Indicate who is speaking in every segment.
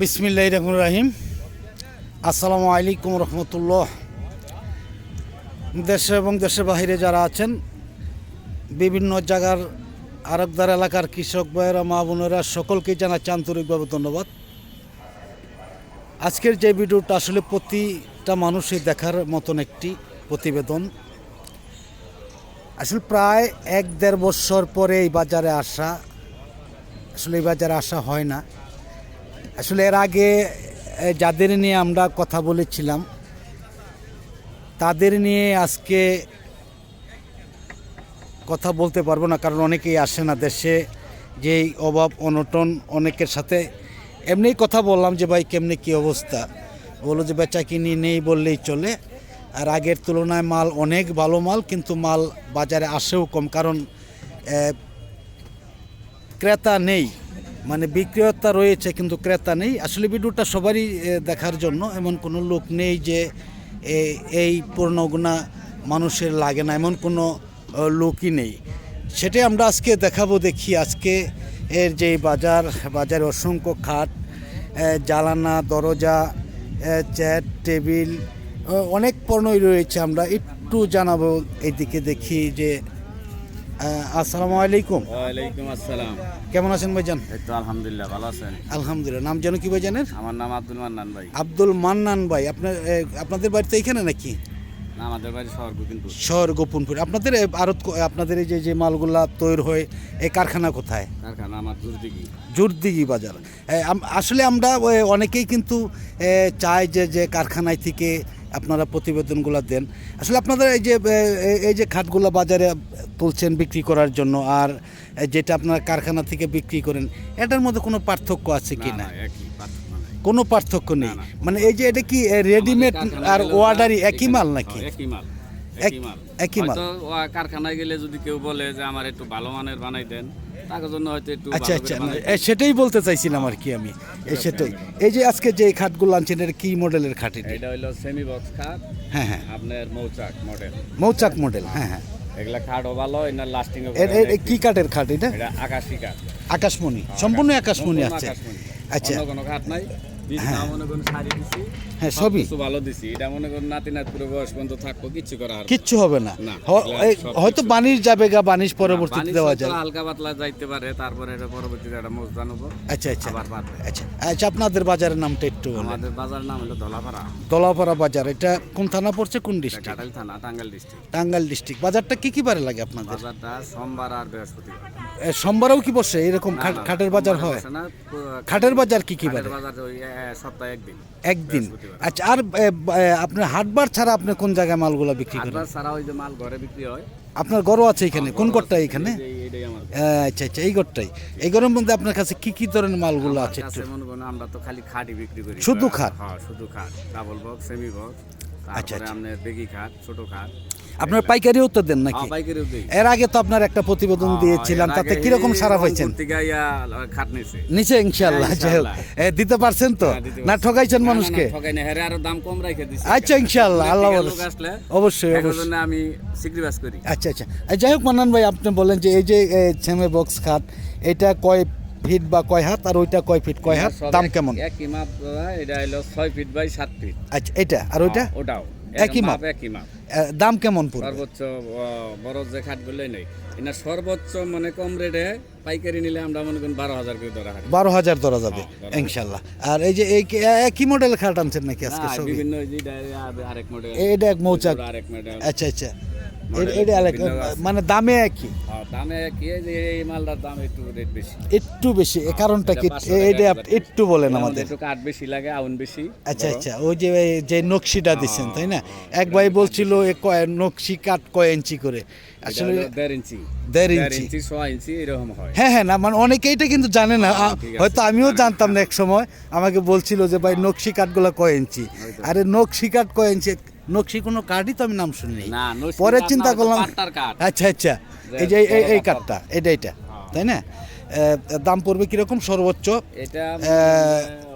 Speaker 1: বিসমিল্লাহ রহমান রাহিম। আসসালামু আলাইকুম রহমতুল্লাহ। দেশে এবং দেশের বাহিরে যারা আছেন, বিভিন্ন জায়গার আরবদার এলাকার কৃষক ভাইয়েরা, মা বোনেরা সকলকেই জানাচ্ছি আন্তরিকভাবে ধন্যবাদ। আজকের যে ভিডিওটা আসলে প্রতিটা মানুষই দেখার মতন একটি প্রতিবেদন। আসলে প্রায় এক দেড় বছর পরে এই বাজারে আসা, আসলে এই বাজারে আসা হয় না। আসলে এর আগে যাদের নিয়ে আমরা কথা বলেছিলাম, তাদের নিয়ে আজকে কথা বলতে পারব না, কারণ অনেকেই আসে না দেশে। যেই অভাব, অনটন অনেকের সাথে এমনিই কথা বললাম যে, ভাই, কেমনি কী অবস্থা? বলল যে, বেচা কিনি নেই বললেই চলে। আর আগের তুলনায় মাল অনেক ভালো মাল, কিন্তু মাল বাজারে আসেও কম, কারণ ক্রেতা নেই। মানে বিক্রেতা রয়েছে কিন্তু ক্রেতা নেই। আসলে ভিডিওটা সবারই দেখার জন্য। এমন কোনো লোক নেই যে এই পূর্ণগুণা মানুষের লাগে না। এমন কোনো লোকই নেই। সেটাই আমরা আজকে দেখাবো দেখি আজকে এর যে বাজার বাজারে অসংখ্য খাট এ, জালানা দরজা চেয়ার টেবিল অনেক পণ্যই রয়েছে। আমরা একটু জানাব এইদিকে দেখি যে আসসালামু আলাইকুম।
Speaker 2: ওয়ালাইকুম আসসালাম।
Speaker 1: কেমন আছেন ভাইজান?
Speaker 2: এই তো আলহামদুলিল্লাহ ভালো আছেন?
Speaker 1: আলহামদুলিল্লাহ নাম যেন কি ভাইজানের?
Speaker 2: আমার নাম আব্দুল মান্নান ভাই।
Speaker 1: আব্দুল মান্নান ভাই আপনার আপনাদের বাড়িতে এখানে নাকি?
Speaker 2: না আমাদের বাড়ি শহর গোবিন্দপুর
Speaker 1: শহর গোপনপুর। আপনাদের এ, আপনাদের এই যে যে মালগুলা তৈরি হয় এই কারখানা কোথায়?
Speaker 2: কারখানা আমার দুর্দিঘি
Speaker 1: জোরদিঘি বাজার। আসলে আমরা অনেকেই কিন্তু চাই যে যে কারখানায় থেকে আপনারা প্রতিবেদনগুলো দেন আসলে আপনাদের এই যে এই যে খাটগুলো বাজারে তুলছেন বিক্রি করার জন্য আর যেটা আপনারা কারখানা থেকে বিক্রি করেন এটার মধ্যে কোনো পার্থক্য আছে কি
Speaker 2: না।
Speaker 1: কোনো পার্থক্য নেই। মানে এই যে এটা কি রেডিমেড আর ওয়ার্ডারি একই মাল নাকি
Speaker 2: একই মাল একই মাল
Speaker 1: একই মাল।
Speaker 2: কারখানায় গেলে যদি কেউ বলে যে আমার একটু ভালো মানের বানাই দেন
Speaker 1: আচ্ছা আচ্ছা সেটাই বলতে চাইছিলাম আর কি আমি এই সেটাই। এই যে আজকে যে খাটগুলো আনছেন এটা কি মডেলের খাট এটি?
Speaker 2: হলো সেমি বক্স খাট
Speaker 1: হ্যাঁ হ্যাঁ।
Speaker 2: আপনার মৌচাক মডেল
Speaker 1: মৌচাক মডেল হ্যাঁ হ্যাঁ।
Speaker 2: এগুলা খাটও ভালো এটা লাস্টিং
Speaker 1: কি কাঠের খাট এটা?
Speaker 2: এটা আকাশি কাঠ।
Speaker 1: আকাশমণি সম্পূর্ণ আকাশমণি আছে। আচ্ছা।
Speaker 2: কোনো খাট নাই। বীজ না মনে করুন শাড়ি দিছি
Speaker 1: হ্যাঁ, সবই।
Speaker 2: ভালো দিছি। এটা মনে করুন নাতি নাত বয়স পর্যন্ত থাকব কিচ্ছু করা
Speaker 1: কিচ্ছু হবে না।
Speaker 2: না,
Speaker 1: হ-
Speaker 2: এগুলা
Speaker 1: এই
Speaker 2: সব
Speaker 1: হয়তো যাবে গা বানিশ পরবর্তীতে দেওয়া যায়
Speaker 2: হালকা পাতলা যাইতে পারে তারপরে এটা পরবর্তীতে একটা মোজদা নেব
Speaker 1: আচ্ছা আচ্ছা। আচ্ছা আচ্ছা আপনাদের বাজারের নামটা একটু
Speaker 2: আমাদের নাম হলো
Speaker 1: দলাপাড়া বাজার এটা কোন থানা পড়ছে কোন ডিস্ট্রিক্ট
Speaker 2: কাটাল থানা টাঙ্গাইল ডিস্ট্রিক্ট
Speaker 1: টাঙ্গাইল ডিস্ট্রিক্ট বাজারটা কি কি বারে লাগে আপনাদের?
Speaker 2: বাজারটা সোমবার আর বৃহস্পতিবার।
Speaker 1: সোমবারেও কি বসে? এরকম খাট- খাটের বাজার হয়? খাটের বাজার কি কি বারে?
Speaker 2: বাজার সপ্তাহে একদিন।
Speaker 1: একদিন? আচ্ছা আর আপনার হাটবার ছাড়া আপনি কোন জায়গায় মালগুলো বিক্রি করেন?
Speaker 2: হাটবার ছাড়া ওই যে মাল ঘরে বিক্রি হয়।
Speaker 1: আপনার গরু আছে এখানে? কোন গড়টা এখানে।
Speaker 2: এই যে- এইটাই আমার
Speaker 1: আচ্ছা আচ্ছা এই গড়টাই এই গরুর মধ্যে আপনার কাছে কি কি ধরনের মালগুলো আছে
Speaker 2: আমরা তো খালি খাটই বিক্রি করি।
Speaker 1: শুধু খাট?
Speaker 2: হ্যাঁ শুধু খাট। ডাবল বক্স সেমি বক্স
Speaker 1: আচ্ছা,
Speaker 2: আপনার বেগি খাট ছোট খাট।
Speaker 1: আপনার পাইকারি উত্তর দেন নাকি?
Speaker 2: হ্যাঁ
Speaker 1: এর আগে তো আপনার একটা প্রতিবেদন দিয়েছিলাম তাতে কীরকম সারা
Speaker 2: নিছে।
Speaker 1: নিচে ইনশাল্লাহ
Speaker 2: হ্যাঁ,
Speaker 1: দিতে পারছেন তো?
Speaker 2: হ্যাঁ,
Speaker 1: না ঠকাইছেন মানুষকে? আচ্ছা ইনশাল্লাহ আল্লাহ অবশ্যই অবশ্যই।
Speaker 2: আমি করি।
Speaker 1: আচ্ছা আচ্ছা। যাই হোক মান্নান ভাই আপনি বলেন যে এই যে ছেমে বক্স খাট এটা কয় ফিট বা কয় হাত আর ওইটা কয় ফিট কয় হাত? দাম কেমন?
Speaker 2: একই মাপ এটা হলো ছয় ফিট বাই সাত ফিট।
Speaker 1: আচ্ছা এটা আর ওইটা?
Speaker 2: হ্যাঁ, ওটাও।
Speaker 1: একই মাপ?
Speaker 2: একই মাপ।
Speaker 1: দাম কেমন পড়বে?
Speaker 2: সর্বোচ্চ বড় যে খাটগুলোই নেই। এটা সর্বোচ্চ মানে কম রেটে পাইকারি নিলে আমরা মনে করি বারো হাজার করে ধরা হয়।
Speaker 1: বারো হাজার ধরা যাবে
Speaker 2: হ্যাঁ,
Speaker 1: ইনশাল্লাহ। আর এই যে এই একই মডেল খাট আনছেন নাকি আজকে
Speaker 2: বিভিন্ন আরেক মডেল
Speaker 1: এটা এক মৌচাক।
Speaker 2: আরেক মডেল
Speaker 1: আচ্ছা আচ্ছা। এটা আলাদা- মানে দামে একই?
Speaker 2: হ্যাঁ, দামে কি এই মালটার দাম একটু রেট বেশি।
Speaker 1: একটু বেশি। কারণটা কি?
Speaker 2: এটা
Speaker 1: একটু বলেন আমাদের।
Speaker 2: একটু কাঠ বেশি লাগে আউন বেশি
Speaker 1: আচ্ছা আচ্ছা। ওই যে যে নকশিটা দিচ্ছেন তাই না? এক ভাই বলছিল নকশি কাট কয় ইঞ্চি করে? আসলে
Speaker 2: দেড় ইঞ্চি।
Speaker 1: দেড়
Speaker 2: দেড়
Speaker 1: ইঞ্চি।
Speaker 2: ইঞ্চি ইঞ্চি এরকম হয়।
Speaker 1: হ্যাঁ হ্যাঁ না মানে অনেকেই এটা কিন্তু জানে না। হয়তো আমিও জানতাম না এক সময়। আমাকে বলছিল যে ভাই নকশি কাঠগুলো কয় ইঞ্চি? আরে নকশি কাঠ কয় ইঞ্চি? নকশি কোনো কার্ডই তো আমি নাম শুনিনি। পরে চিন্তা করলাম আচ্ছা আচ্ছা এই যে এই- এই কার্ডটা এটা এটা তাই না? দাম পড়বে কীরকম? সর্বোচ্চ?
Speaker 2: এটা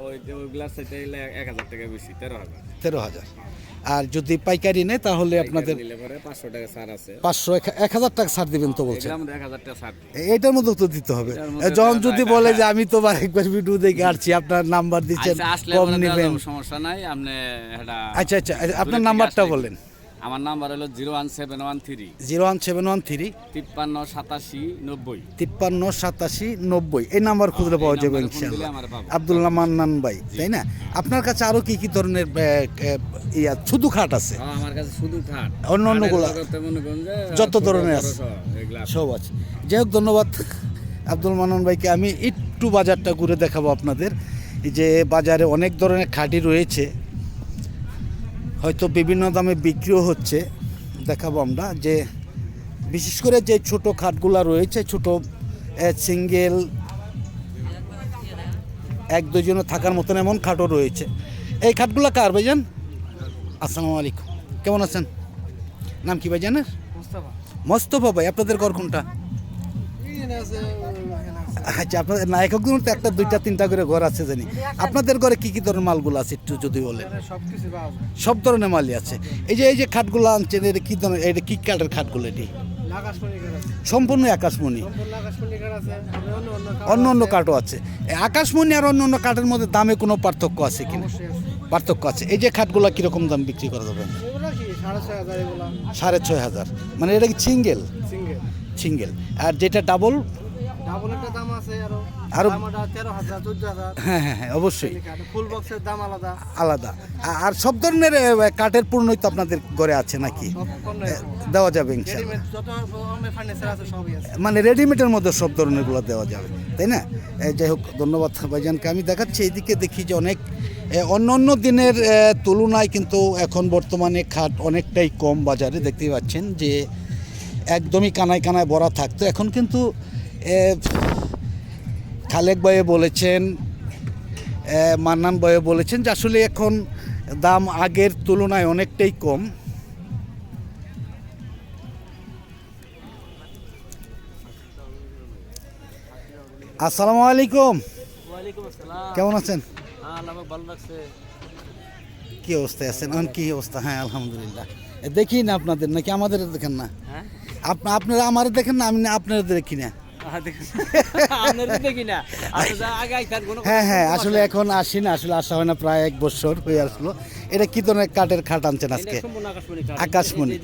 Speaker 2: ওই যে ওই গ্লাস এটা এক হাজার টাকা বেশি তেরো হাজার।
Speaker 1: তেরো হাজার। আর যদি পাইকারি নেয় তাহলে আপনাদের
Speaker 2: পাঁচশো
Speaker 1: এক হাজার টাকা ছাড় দিবেন তো বলছেন। এইটার মধ্যে তো দিতে হবে।
Speaker 2: এটার
Speaker 1: যখন যদি বলে যে আমি তো একবার ভিডিও দেখে আসছি আপনার নাম্বার দিচ্ছেন
Speaker 2: আচ্ছা,
Speaker 1: কম নেবেন।
Speaker 2: সমস্যা নাই আপনি
Speaker 1: আচ্ছা আচ্ছা আপনার নাম্বারটা বলেন।
Speaker 2: আমার নাম্বার হলো zero one seven one three
Speaker 1: zero one seven one three
Speaker 2: তিপ্পান্ন সাতাশি নব্বই।
Speaker 1: তিপ্পান্ন সাতাশি নব্বই। এই নাম্বার খুঁজলে পাওয়া যাবে
Speaker 2: পাবো।
Speaker 1: আব্দুল্লাহ মান্নান ভাই তাই না? আপনার কাছে আরও কি কি ধরনের ইয়া শুধু খাট আছে?
Speaker 2: হ্যাঁ, আমার কাছে শুধু খাট।
Speaker 1: অন্য অন্য খাটেরগুলা?
Speaker 2: জগতে করেন যে
Speaker 1: যত ধরনের আছে।
Speaker 2: সব, আছে।
Speaker 1: যাই হোক ধন্যবাদ আব্দুল মান্নান ভাইকে। আমি একটু বাজারটা ঘুরে দেখাবো আপনাদের। যে বাজারে অনেক ধরনের খাঁটি রয়েছে। হয়তো বিভিন্ন দামে বিক্রিও হচ্ছে দেখাবো আমরা যে বিশেষ করে যে ছোট খাটগুলা রয়েছে ছোট সিঙ্গেল এক দুজনে থাকার মতন এমন খাটও রয়েছে। এই খাটগুলা কার ভাইজান? আসসালামু আলাইকুম। কেমন আছেন? নাম কি ভাইজানের? মোস্তফা। ভাই আপনাদের ঘর কোনটা? আচ্ছা আপনাদের না এক একজন একটা দুইটা তিনটা করে ঘর আছে জানি। আপনাদের ঘরে কি কি ধরনের মালগুলো আছে একটু যদি বলেন? সব ধরনের মালই আছে। এই যে এই যে খাটগুলো আনছেন এটা কি ধরনের এটা কি কাঠের খাটগুলো এটি? সম্পূর্ণ আকাশমণি।
Speaker 3: অন্য অন্য কাঠ
Speaker 1: অন্য অন্য কাঠও আছে। আকাশমণি আর অন্য অন্য কাঠের মধ্যে দামে কোনো পার্থক্য আছে কিনা? পার্থক্য আছে। এই যে খাটগুলো কীরকম দাম বিক্রি করা যাবে?
Speaker 3: সাড়ে ছয় হাজার
Speaker 1: মানে এটা কি সিঙ্গেল?
Speaker 3: সিঙ্গেল।
Speaker 1: আর যেটা ডাবল
Speaker 3: ডাবল একটা দাম আছে আরও।
Speaker 1: হ্যাঁ হ্যাঁ হ্যাঁ অবশ্যই।
Speaker 3: দাম আলাদা।
Speaker 1: আলাদা। আর সব ধরনের কাঠের পূর্ণই তো আপনাদের ঘরে আছে নাকি? দেওয়া যাবে মানে রেডিমেডের মধ্যে সব ধরনেরগুলো দেওয়া যাবে তাই না? যাই হোক ধন্যবাদ ভাইজানকে। আমি দেখাচ্ছি এইদিকে দেখি যে অনেক অন্য অন্য দিনের তুলনায় কিন্তু এখন বর্তমানে খাট অনেকটাই কম বাজারে। দেখতেই পাচ্ছেন যে একদমই কানায় কানায় ভরা থাকতো। এখন কিন্তু খালেক ভাইয়ে বলেছেন মান্নান বয়ে বলেছেন যে আসলে এখন দাম আগের তুলনায় অনেকটাই কম। আসসালামু আলাইকুম। কেমন আছেন?
Speaker 3: হ্যাঁ
Speaker 1: কি অবস্থায় আছেন? কি অবস্থা? হ্যাঁ আলহামদুলিল্লাহ। দেখি না আপনাদের নাকি আমাদের দেখেন না?
Speaker 3: হ্যাঁ?
Speaker 1: আপনা আপনারা আমার দেখেন না আমি না আপনাদের দেখি না। হ্যাঁ হ্যাঁ আসলে এখন আসি না আসলে আসা হয় না প্রায় এক বছর হয়ে আসলো। এটা কি ধরনের কাঠের খাট আনছেন আজকে?
Speaker 3: আকাশমণি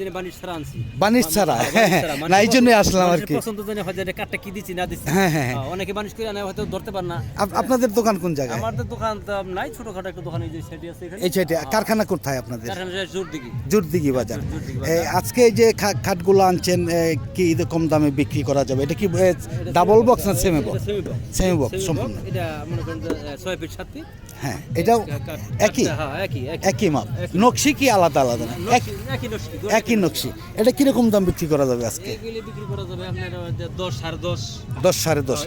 Speaker 3: বানিশ ছাড়া হ্যাঁ,
Speaker 1: হ্যাঁ
Speaker 3: ছাড়া।
Speaker 1: না এই জন্যই আসলাম আর কি।
Speaker 3: পছন্দ জানে হয়তো এটা কাঠটা কি দিচ্ছি না দিচ্ছি
Speaker 1: হ্যাঁ,
Speaker 3: অনেকে মানুষ করে আনে হয়তো ধরতে পারে না।
Speaker 1: আপনাদের দোকান কোন জায়গায়?
Speaker 3: আমাদের দোকান নাই ছোটখাটো একটা দোকান এই যে সেটি আছে
Speaker 1: এই কারখানা কোথায় আপনাদের? জুরদিঘি। বাজার। আজকে যে খাটগুলো আনছেন কি কম দামে বিক্রি করা যাবে? এটা কি ডাবল বক্স না সেমি বক্স
Speaker 3: সেমি বক্স
Speaker 1: সম্পূর্ণ।
Speaker 3: এটা মনে করেন ফিট ফিট
Speaker 1: হ্যাঁ এটাও একই?
Speaker 3: হ্যাঁ একই। একই
Speaker 1: মাপ নকশি কি আলাদা আলাদা? না
Speaker 3: একই নকশি
Speaker 1: এটা কীরকম দাম বিক্রি করা যাবে আজকে?
Speaker 3: দশ সাড়ে দশ।
Speaker 1: দশ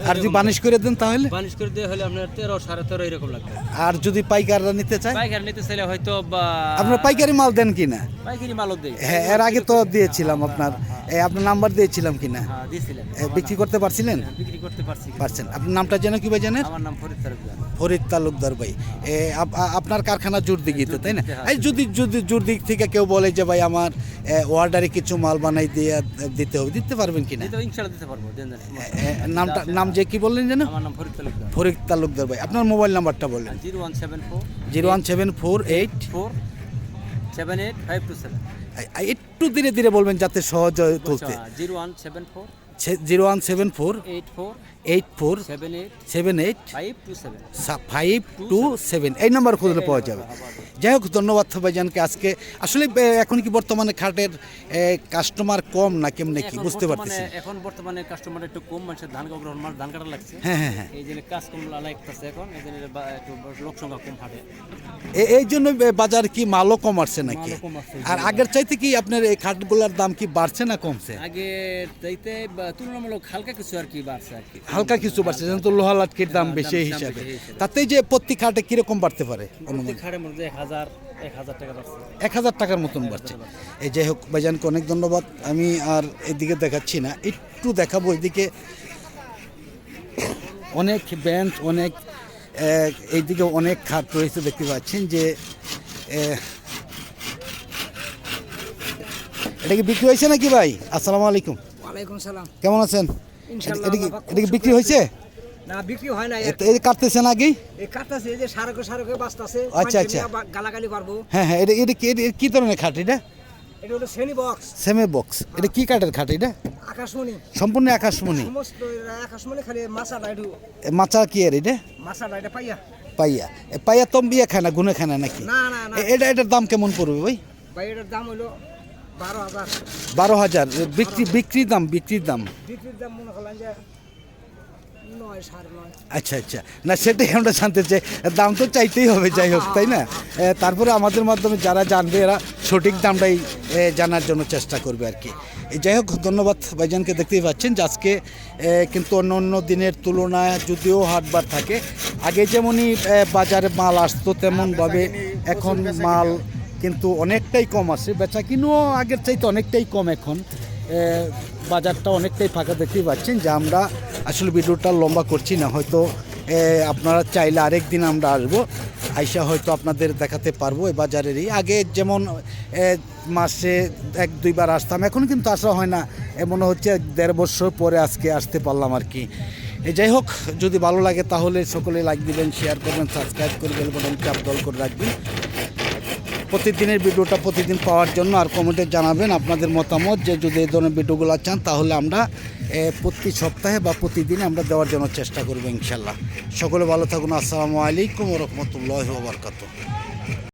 Speaker 1: আর যদি বানিশ করে দেন তাহলে?
Speaker 3: বানিশ করে দিয়ে হলে আপনার তেরো সাড়ে তেরো এরকম লাগবে।
Speaker 1: আর যদি পাইকাররা নিতে চায়?
Speaker 3: পাইকারি নিতে চাইলে হয়তো
Speaker 1: আপনার পাইকারি মাল দেন কিনা?
Speaker 3: পাইকারি মালও দেয়
Speaker 1: হ্যাঁ এর আগে তো দিয়েছিলাম আপনার। আপনার নাম্বার দিয়েছিলাম কিনা?
Speaker 3: হ্যাঁ দিয়েছিলেন
Speaker 1: এ, বিক্রি করতে পারছিলেন?
Speaker 3: হ্যাঁ, বিক্রি করতে পারছি।
Speaker 1: পারছেন। আপনার নামটা যেন কি ভাই জানেন?
Speaker 3: আমার নাম ফরিদ
Speaker 1: ফরিদ তালুকদার ভাই। আপনার কারখানা জুরদিঘিতে তাই না? এই যদি যদি জুরদিঘ থেকে কেউ বলে যে ভাই আমার অর্ডারে কিছু মাল বানাই দিয়ে দিতে হবে। দিতে পারবেন এ, এ, নামটা নাম যে কি বললেন যেন?
Speaker 3: ফরিদ তালুকদার।
Speaker 1: ভাই। আপনার মোবাইল নাম্বারটা বললেন
Speaker 3: zero one seven four
Speaker 1: zero one seven four eight
Speaker 3: four seven eight five two seven.
Speaker 1: একটু ধীরে ধীরে বলবেন যাতে সহজ হয় তুলতে।
Speaker 3: Zero one seven four
Speaker 1: zero one seven four
Speaker 3: eight four
Speaker 1: eight four
Speaker 3: seven eight
Speaker 1: seven eight
Speaker 3: five two seven
Speaker 1: five two seven. এই number খুঁজলে পাওয়া যাবে। যাই হোক ধন্যবাদ ভাইজানকে। আজকে আসলে এখন কি বর্তমানে খাটের কাস্টমার কম না কেমনে কি? বুঝতে পারতেছি
Speaker 3: এখন বর্তমানে কাস্টমার একটু কম মানুষের ধান গ্রহণ মাস ধান কাটা লাগছে।
Speaker 1: হ্যাঁ হ্যাঁ হ্যাঁ।
Speaker 3: এই জন্য কাজ কম লাগতেছে এখন এই জন্য একটু লোক সংখ্যা কম হাঁটে।
Speaker 1: এই জন্য বাজার কি মালও কম আসছে নাকি? আর আগের চাইতে কি আপনার এই খাটগুলোর দাম কি বাড়ছে না কমছে?
Speaker 3: আগে চাইতে তুলনামূলক হালকা কিছু আর কি বাড়ছে আর কি।
Speaker 1: হালকা কিছু বাড়ছে যেহেতু লোহা লাটকির দাম বেশি হিসাবে। তাতে যে প্রতি খাটে কীরকম বাড়তে পারে
Speaker 3: প্রত্যেক হাড়ের মধ্যে হাজার এক হাজার
Speaker 1: টাকার মতন বাড়ছে। এই যাই হোক ভাইজানকে অনেক ধন্যবাদ। আমি আর এদিকে দেখাচ্ছি না একটু দেখাবো এদিকে। অনেক বেঞ্চ অনেক এইদিকে অনেক খাট রয়েছে দেখতে পাচ্ছেন যে এটা কি বিক্রি হয়েছে নাকি ভাই? আসসালামু আলাইকুম।
Speaker 3: ওয়ালাইকুম সালাম।
Speaker 1: কেমন আছেন?
Speaker 3: ইনশাআল্লাহ
Speaker 1: এটা কি এটা কি বিক্রি হয়েছে?
Speaker 3: না বিক্রি হয় না
Speaker 1: এই কাটতেছেন আগেই
Speaker 3: এই কাটতাছে এই যে সারকে সারকে বাঁচতাছে
Speaker 1: আচ্ছা, আচ্ছা।
Speaker 3: গালাগালি পারব
Speaker 1: হ্যাঁ হ্যাঁ এটা এটা কি ধরনের খাট এটা?
Speaker 3: এটা হলো শ্রেণি বক্স
Speaker 1: সেমে বক্স এটা কি কাঠের খাট এটা?
Speaker 3: আকাশমণি।
Speaker 1: সম্পূর্ণ আকাশমণি।
Speaker 3: সমস্ত আকাশমণি খালি
Speaker 1: এ মাচা কি এর এটা?
Speaker 3: মাছাটা এটা পাইয়া।
Speaker 1: পাইয়া। পাইয়া তম বিয়া খায় না গুনে খায় না নাকি?
Speaker 3: না না না।
Speaker 1: এটা এটার দাম কেমন পড়বে ভাই?
Speaker 3: ভাই এটার দাম হলো বারো হাজার।
Speaker 1: বারো হাজার। বিক্রি বিক্রির দাম বিক্রির দাম।
Speaker 3: বিক্রির দাম মনে করলেন যে নয় সাড়ে নয়।
Speaker 1: আচ্ছা আচ্ছা। না সেটাই আমরা জানতে চাই। দাম তো চাইতেই হবে যাই হোক তাই না? তারপরে আমাদের মাধ্যমে যারা জানবে এরা সঠিক দামটাই জানার জন্য চেষ্টা করবে আর কি। যাই হোক ধন্যবাদ ভাইজানকে দেখতেই পাচ্ছেন যে আজকে কিন্তু অন্য অন্য দিনের তুলনায় যদিও হাটবার থাকে আগে যেমনই বাজারে মাল আসতো তেমনভাবে এখন মাল কিন্তু অনেকটাই কম আসে বেচা কিনুও আগের চাইতে অনেকটাই কম এখন। বাজারটা অনেকটাই ফাঁকা দেখতেই পাচ্ছেন যে আমরা আসলে ভিডিওটা লম্বা করছি না, হয়তো আপনারা চাইলে আরেক দিন আমরা আসব। আইসা হয়তো আপনাদের দেখাতে পারব এ বাজারেরই। আগে যেমন মাসে এক, দুইবার আসতাম, এখন কিন্তু আসা হয় না। এমন হচ্ছে দেড় বছর পরে আজকে আসতে পারলাম আর কি। যাই হোক, যদি ভালো লাগে তাহলে সকলে লাইক দিবেন শেয়ার করবেন সাবস্ক্রাইব করে বেল বাটন চাপ দল করে রাখবেন। প্রতিদিনের ভিডিওটা প্রতিদিন পাওয়ার জন্য আর কমেন্টে জানাবেন আপনাদের মতামত যে যদি এই ধরনের ভিডিওগুলো চান তাহলে আমরা প্রতি সপ্তাহে বা প্রতিদিন আমরা দেওয়ার জন্য চেষ্টা করব ইনশাল্লাহ। সকলে ভালো থাকুন। আসসালামু আলাইকুম রহমতুল্লাহ বারকাত